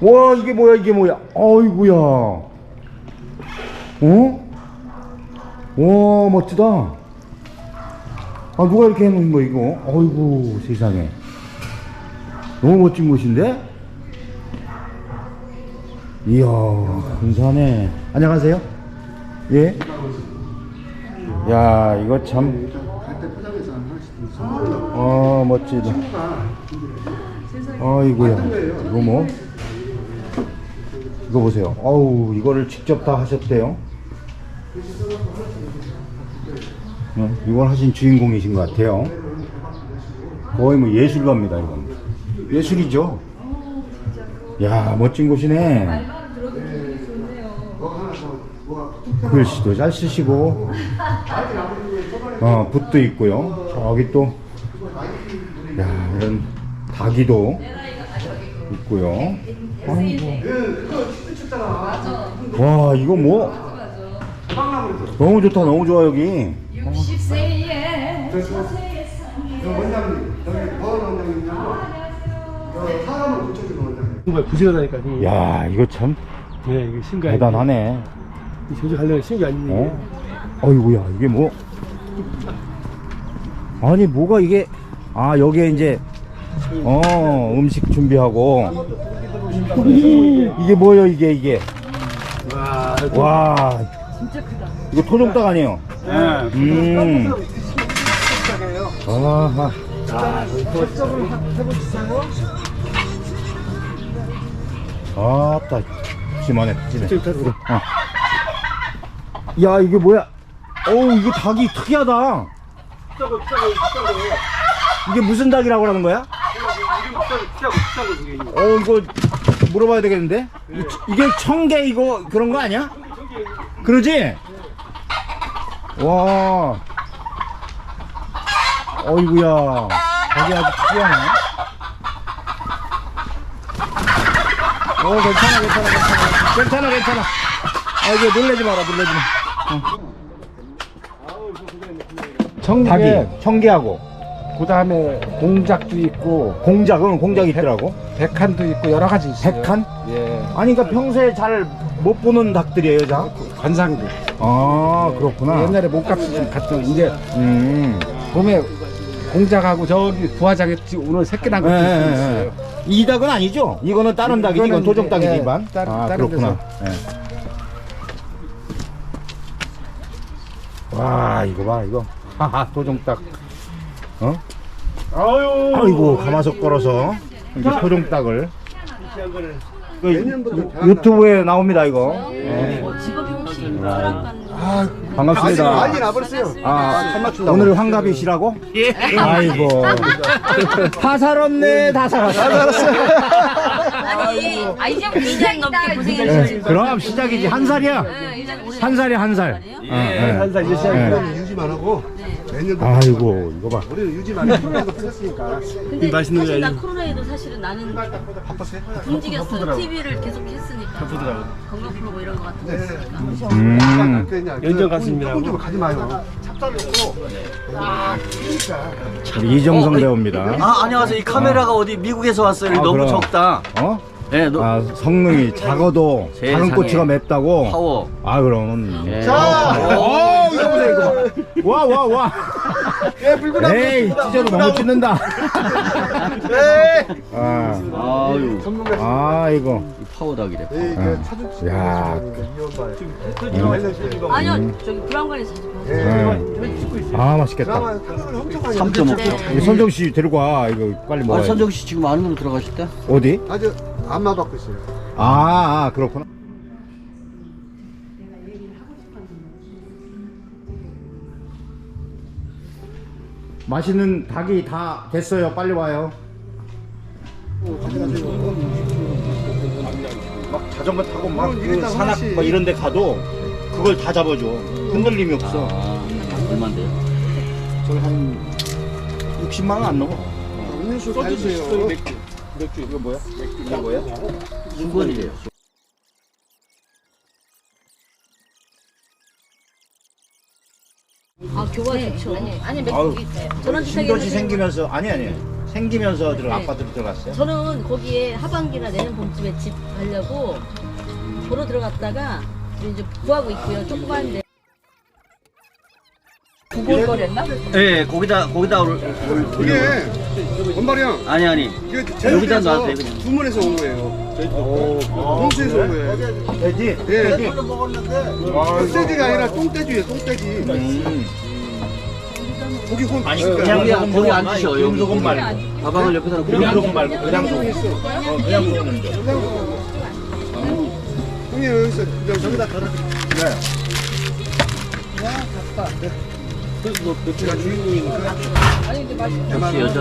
와 이게 뭐야 이게 뭐야? 어이구야. 어? 와 멋지다. 아 누가 이렇게 해놓은 거 이거? 어이구 세상에. 너무 멋진 곳인데? 이야 근사하네. 안녕하세요. 예? 야 이거 참. 어 멋지다. 아이고야. 이거 뭐 이거 보세요. 어우 이거를 직접 다 하셨대요. 어, 이걸 하신 주인공이신 것 같아요. 거의 뭐 예술가입니다 이건. 예술이죠? 야 멋진 곳이네. 글씨도 잘 쓰시고. 어 붓도 있고요. 저기 또 야, 이런 닭이도 있고요. 아이고. 와, 이거 뭐? 너무 좋다, 너무 좋아, 여기. 60세에 원장님 여기 보안 원장님하고 저 사람을 그쪽에서 원장님 정말 부지런하니까 이 야, 이거 참 네, 이거 신기 아니에요. 대단하네. 이 조직하려면 신기 아니에요. 어? 어이구야, 이게 뭐? 아니, 뭐가 이게, 아, 여기에 이제, 어, 음식 준비하고. 이게 뭐예요, 이게, 이게. 와, 와. 이거 토종닭 아니에요? 네. 음. 아하. 아따, 심하네. 저쪽으로. 어. 야, 이게 뭐야? 어우, 이거 닭이 특이하다. 이게 무슨 닭이라고 하는 거야? 어, 이거 물어봐야 되겠는데? 이- 이게 청개 이거 그런 거 아니야? 그러지? 와. 어이구야. 닭이 아주 특이하네. 어, 괜찮아, 괜찮아, 괜찮아. 괜찮아, 괜찮아. 아, 이거 놀래지 마라, 놀래지 마. 어. 닭이, 청개하고. 그 다음에 공작도 있고 공작은 공작이 있더라고. 백한도 있고 여러 가지 있어요. 백한? 예. 아니, 그러니까 평소에 잘 못 보는 닭들이에요, 자. 관상들. 아, 그렇구나. 옛날에 몸값이 좀 갔던 이제 음. 봄에 공작하고 저기 부화장에 지금 오늘 새끼 난 것도 예, 예, 있어요. 예. 이 닭은 아니죠? 이거는 다른 닭이지, 이건 이거는 도종 이제, 닭이지, 예, 일반. 다른- 아, 다른 그렇구나. 예. 와, 이거 봐, 이거. 하하, 도종 닭. 어? 아유 아이고, 가마솥 걸어서 이렇게 도종 닭을. 귀한 거를 그 유- 유튜브에 나옵니다, 이거. 예. 직업이 혹시 프랑간 반갑습니다. 난리 나버렸어요 아, 오늘 환갑이시라고? 예. 아이고. 다 살았네, 다 살았어. 아니 아 이제부터 2년 넘게 예, 고생해주신 그럼 시작이지. 한 살이야. 한 살이야, 한 살. 예. 한살 이제 시작. 예. 우리는 유지만 하고 내년도 아이고, 이거 봐. 우리는 유지만 코로나도 풀렸으니까 근데 맛있는 사실 거 나? 코로나에도 사실은 나는 바빴어요 움직였어 TV를 계속 했으니까 건강 프로고 이런 거 같은 거 했으니까 음. 연정 갔습니다. 조금 좀 가지 마요 우리 이정성 배우입니다. 아 안녕하세요. 이 카메라가 어. 디 미국에서 왔어요. 아, 너무 그럼. 적다. 어? 네, 너 아, 성능이 작아도 세상에. 작은 꼬치가 맵다고? 파워. 아, 그럼. 예. 어, 이 거 보세요, 이거 봐. 와, 와, 와. 에이, 찢어도 너무 찢는다. 아, 아유, 아, 이거. 이 파워닭이래. 아, 야, 아니요 저기 브라운관에서 자주 봤어요 음. 아, 맛있겠다. 3.5kg. 이 선정 씨 데리고 와. 이거 빨리 아, 먹어야 돼. 선정 씨 지금 아는 걸로 들어가실 때? 어디? 아주 안마 받고 있어요 아, 아, 그렇구나. 맛있는 닭이 다 됐어요. 빨리 와요. 막 자전거 타고 막그 산악 뭐 이런 데 가도 그걸 다 잡아줘. 흔들림이 없어. 아, 얼마인데요? 저기 한 60만 원 안 넘어. 음료수 사주세요 맥주. 맥주. 이거 뭐야? 이거 뭐야? 순건이래요. 교가 좋죠 아니 아니 아유, 맥주 있어요 전원 신도시 생기면서 아니 아니 생기면서 들어 네. 아파트로 들어갔어요? 저는 거기에 하반기나 내년 봄쯤에 집 가려고 보러 들어갔다가 이제 구하고 있고요. 조그만데. 구골거렸나? 예, 거기다 거기다 올, 올 이게 원발이형 아니 아니. 이게 여기다 제주도에서 놔도 돼, 그냥. 주문해서 온 거예요. 홍수에서 온 거예요. 돼지? 예. 똥돼지가 아니라 똥돼지예요. 똥돼지. 고기 혼 아니, 그러니까 그냥 거기 소금 거기 앉으셔 기름 여기. 소금 말고. 가방을 옆에다 놓고 기름 소금 말고 그냥 소금. 어, 그냥 소금. 형님 여기서 그냥 저기다 걸어. 제가 주인공이니까. 역시 여자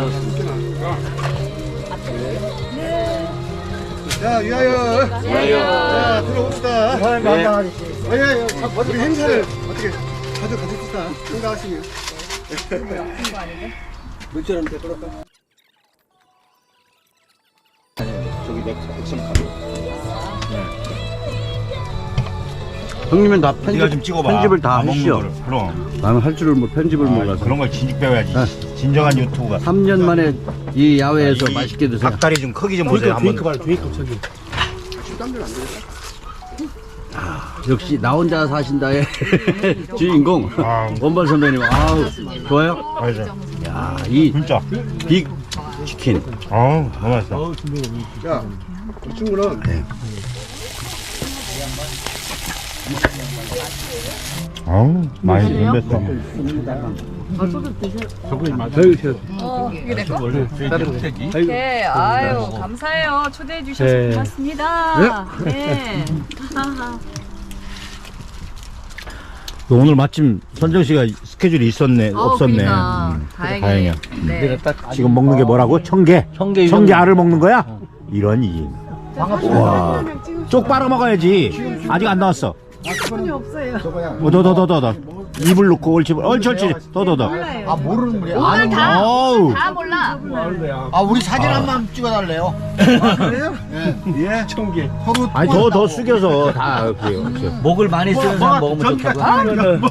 자 위하여. 자 들어봅시다. 네. 한잔 하시지. 아예 우리 행사를 어떻게 가져 가십시다. 생각하시면. 물처럼. 저기 액션 카드. 형님은 다 네가 편집 좀 찍어봐. 편집을 다 먹는 하시죠. 거를. 그럼. 나는 할 줄을 뭐 편집을 아, 몰라서. 그런 걸 진즉 배워야지. 진정한 유튜브가. 3년 만에 이 야외에서 이 맛있게 드세요. 닭다리 좀 크기 좀 보세요. 한번. 역시 나 혼자 사신다의 주인공 아. 원발 선배님. 아우 좋아요. 맞아. 야, 이 진짜. 빅 치킨. 아우 너무 맛있어. 야, 이 친구는 아우 많이 준비했어. 네, 아유 감사해요. 초대해 주셔서 고맙습니다. 네. 오늘 마침 선정 씨가 스케줄이 있었네 어, 없었네. 그러니까. 음. 다행이야. 네. 지금 먹는 게 뭐라고? 청개. 청개 청개 알을 먹는 거야? 이런 이. 와. 쪽 빨아 먹어야지. 아직 안 나왔어. 손이 없어요. 어, 더, 더, 더, 더, 더. 입을 놓고 옳지, 옳지, 옳지. 더, 더, 더. 아 모르는 분이 오늘 다, 어우. 다 몰라. 아 우리 사진 한 번 찍어달래요. 예. 청개. 서로 아니, 더, 더 숙여서 다, 이렇게. 목을 많이 쓰는 사람 먹으면 좋다고.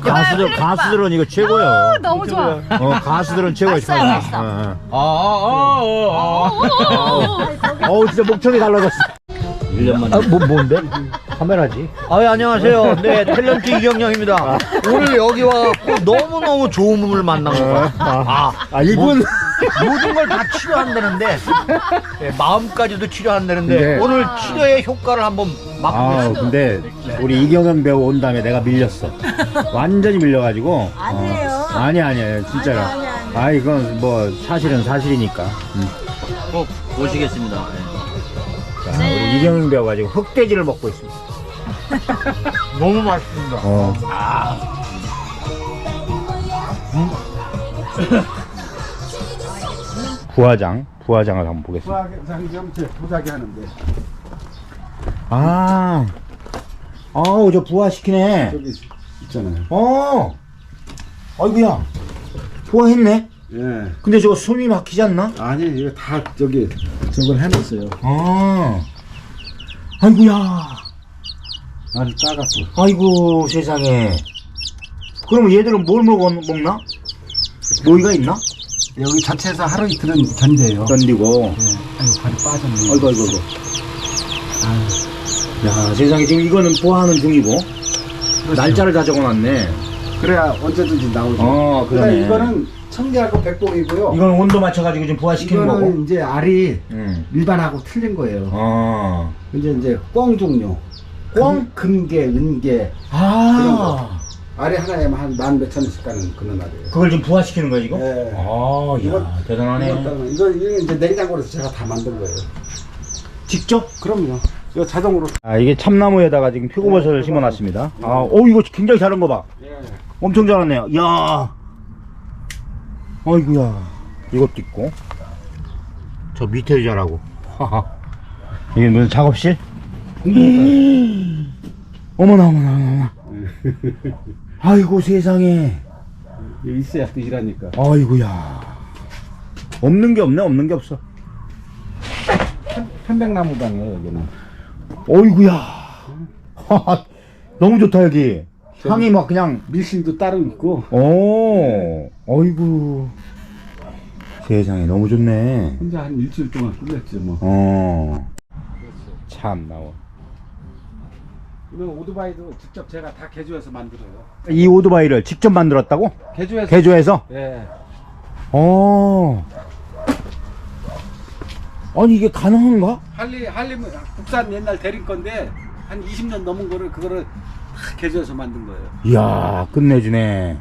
가수들, 가수들은 이거 최고예요. 너무 좋아. 어, 가수들은 최고야. 맛있어요, 맛있어. 어, 아아아아 어. 어우, 진짜 목청이 달라졌어. 1년 만에. 아, 뭐, 뭔데? 카메라지. 아, 예, 안녕하세요. 네, 탤런트 이경영입니다. 오늘 여기 와갖고 너무너무 좋은 분을 만난 것 같아요. 아, 아, 이분. 모든 걸 다 치료한다는데, 예, 마음까지도 치료한다는데, 네. 오늘 치료의 효과를 한번 아, 맛보겠습니다. 근데 우리 이경영 배우 온 다음에 내가 밀렸어. 완전히 밀려가지고. 아니에요. 어, 아니 아니에요, 진짜로. 아니, 아니, 아니. 아, 이건 뭐 사실은 사실이니까. 음. 꼭 보시겠습니다. 예. 이경영 배우가 지금 흑돼지를 먹고 있습니다. 너무 맛있습니다. 어. 부화장, 부화장을 한번 보겠습니다. 부하장점 부자기 하는데 아, 아우 저 부화시키네. 저기 있잖아요. 어, 아이구야, 부화했네. 예. 근데 저거 숨이 막히지 않나? 아니 이거 다 저기 저걸 해놨어요. 아, 아이구야, 아주 작았고. 아이고 세상에. 그럼 얘들은 뭘 먹어 먹나? 모이가 있나? 여기 자체에서 하루 이틀은 견뎌요. 견디고. 아이고 발이 빠졌네. 아이고 아이고 아이고. 야 세상에 지금 이거는 보하는 중이고 날짜를 다 적어놨네. 그래야 언제든지 나오죠. 어 그러니까 그러네. 이거는 청개하고 백봉이고요. 이거는 온도 맞춰가지고 지금 부화시키는 이거는 거고. 이제 알이 응. 일반하고 틀린 거예요. 어. 이제 이제 꽝 종류. 꽝? 금, 금계, 은계. 아. 알이 하나에 한만 몇천 원씩 가는 그런 알이에요. 그걸 지금 부화시키는 거야 지금? 예. 아, 이거- 야 대단하네. 이거, 이거, 이거 이제 냉장고에서 제가 다 만든 거예요. 직접? 그럼요. 이거 자동으로. 아 이게 참나무에다가 지금 표고버섯을 심어놨습니다. 아, 오 이거 굉장히 잘한 거 봐. 엄청 잘하네요. 야. 아이구야. 이것도 있고. 저 밑에도 잘하고. 하하. 이게 무슨 작업실? 어머나 어머나 어머나. 아이고 세상에. 이거 있어야 또 일하니까. 아이고야. 없는 게 없네 없는 게 없어. 편백나무방이에요, 여기는. 어이구야. 너무 좋다 여기. 향이 막 그냥 밀실도 따로 있고. 오, 어이구. 세상에 너무 좋네. 혼자 한 일주일 동안 끝냈지 뭐. 어. 참 나와. 이건 오토바이도 직접 제가 다 개조해서 만들어요. 이 오토바이를 직접 만들었다고? 개조해서. 개조해서? 예. 어. 아니 이게 가능한가? 할리 할리는 국산 옛날 대림 건데 한 20년 넘은 거를 그거를 다 개조해서 만든 거예요. 이야 끝내주네.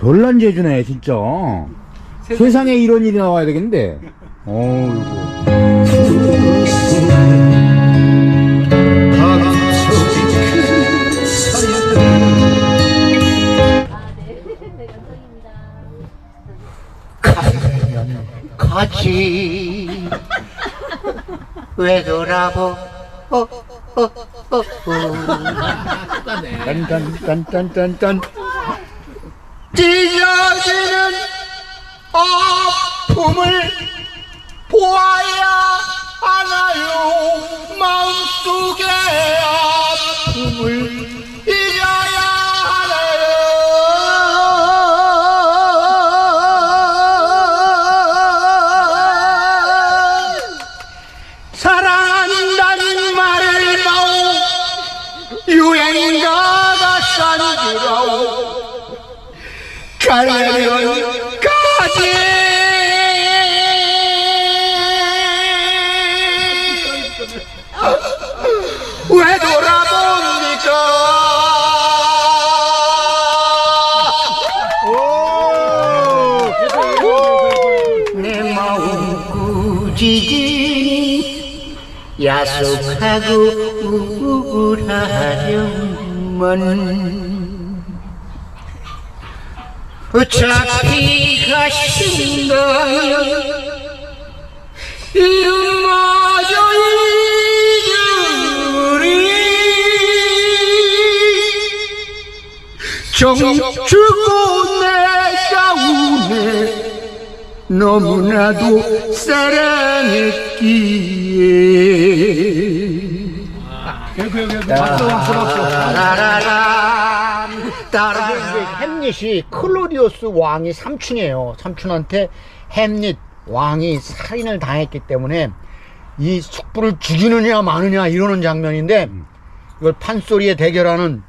별난 재주네 진짜. 세상에 이런 일이 나와야 되겠는데. 어이구. 가지 왜 돌아보 딴딴딴딴딴딴 찢어지는 아픔을 보아야 하나요? 마음속의 아픔을 꾸짖으니 야속하고 우울하려만 어차피 가신다. 이름마저 잊으리 정주고 내 싸우네 너무나도 사랑했기에. 따라라란 따라 햄릿이 클로디오스 왕이 삼촌이에요 삼촌한테 햄릿 왕이 살인을 당했기 때문에 이 숙부를 죽이느냐 마느냐 이러는 장면인데 이걸 판소리에 대결하는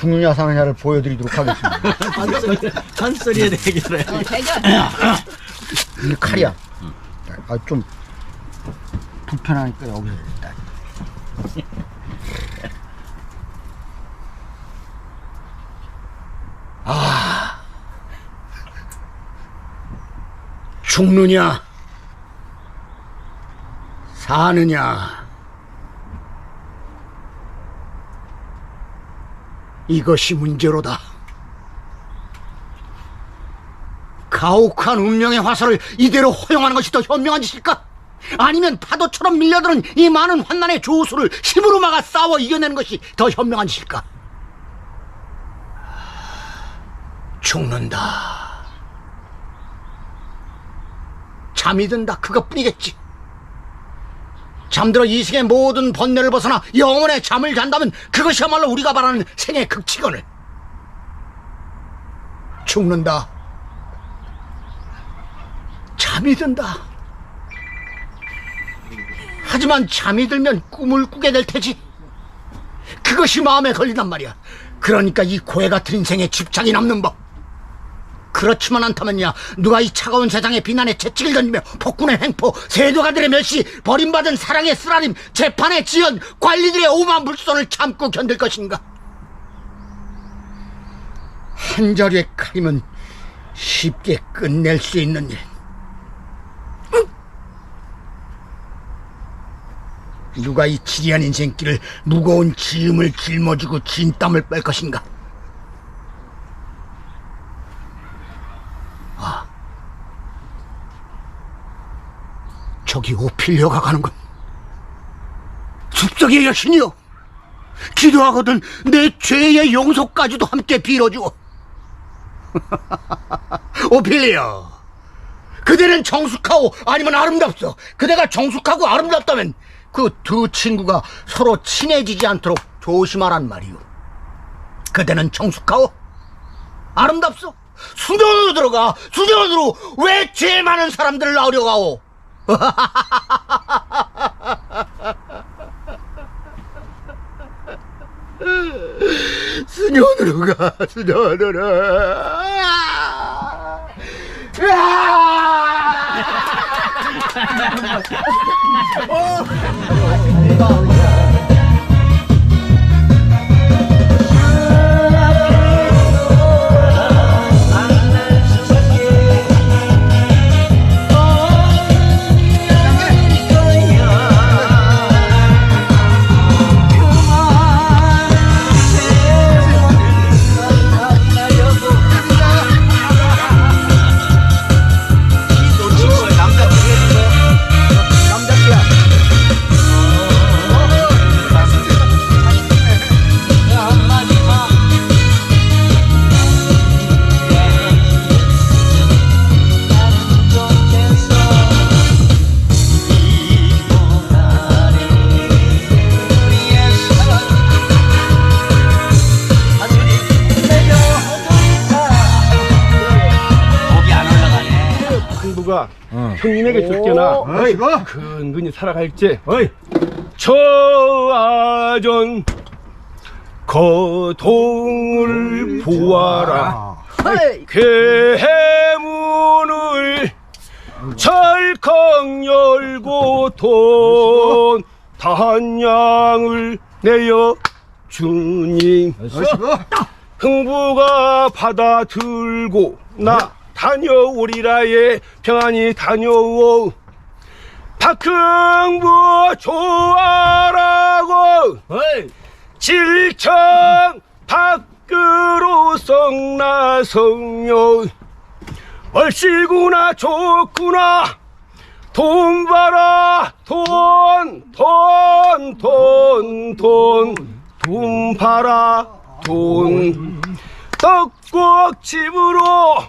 죽느냐 사느냐를 보여드리도록 하겠습니다 한소리에 대결해. 이 칼이야. 아, 좀 불편하니까 여기서 일단. 아. 죽느냐? 사느냐? 이것이 문제로다. 가혹한 운명의 화살을 이대로 허용하는 것이 더 현명한 짓일까? 아니면 파도처럼 밀려드는 이 많은 환난의 조수를 힘으로 막아 싸워 이겨내는 것이 더 현명한 짓일까? 죽는다. 잠이 든다. 그것뿐이겠지. 잠들어 이승의 모든 번뇌를 벗어나 영원의 잠을 잔다면 그것이야말로 우리가 바라는 생의 극치거늘. 죽는다. 잠이 든다. 하지만 잠이 들면 꿈을 꾸게 될 테지. 그것이 마음에 걸리단 말이야. 그러니까 이 고해 같은 인생에 집착이 남는 법. 그렇지만 않다면야 누가 이 차가운 세상의 비난에 채찍을 던지며 폭군의 횡포, 세도가들의 멸시, 버림받은 사랑의 쓰라림, 재판의 지연, 관리들의 오만 불손을 참고 견딜 것인가? 한 자리의 칼이면 쉽게 끝낼 수 있는 일. 누가 이 지리한 인생길을 무거운 짐을 짊어지고 진땀을 뺄 것인가? 저기 오피려가 가는군. 숲속의 여신이여, 기도하거든 내 죄의 용서까지도 함께 빌어주오. 오피리어, 그대는 정숙하고 아니면 아름답소. 그대가 정숙하고 아름답다면 그 두 친구가 서로 친해지지 않도록 조심하란 말이오. 그대는 정숙하오? 아름답소? 수련으로 들어가 수련으로 왜 죄 많은 사람들을 낳으려고 하오 수련으로 가 수련으로 승부가 어. 형님에게 줄게나. 어이, 이거? 근근히 살아갈지. 어이. 저 아전 거동을 보아라. 괴문을 철컥 열고 돈 단양을 내어 주님 흥부가 받아들고 나 다녀오리라에 평안히 다녀오 박흥부 좋아라고. 질청 밖으로 성나성요 얼씨구나 좋구나. 돈 벌어 돈 돈 돈 돈돈 벌어 돈. 떡국 집으로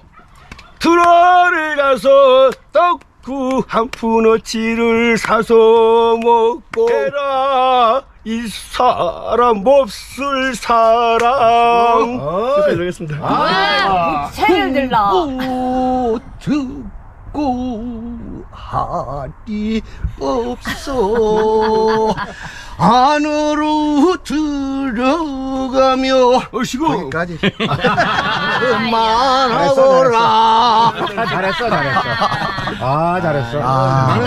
들어를 가서 떡국 한 푼어치를 사서 먹고 해라. 이 사람 몹쓸 사람 여기까지 하겠습니다. 와, 새를 들라. 듣고 하리 없어. 안으로 들어가며 얼씨구 거기까지. 그만하거라. 잘했어 잘했어. 아 잘했어. 아,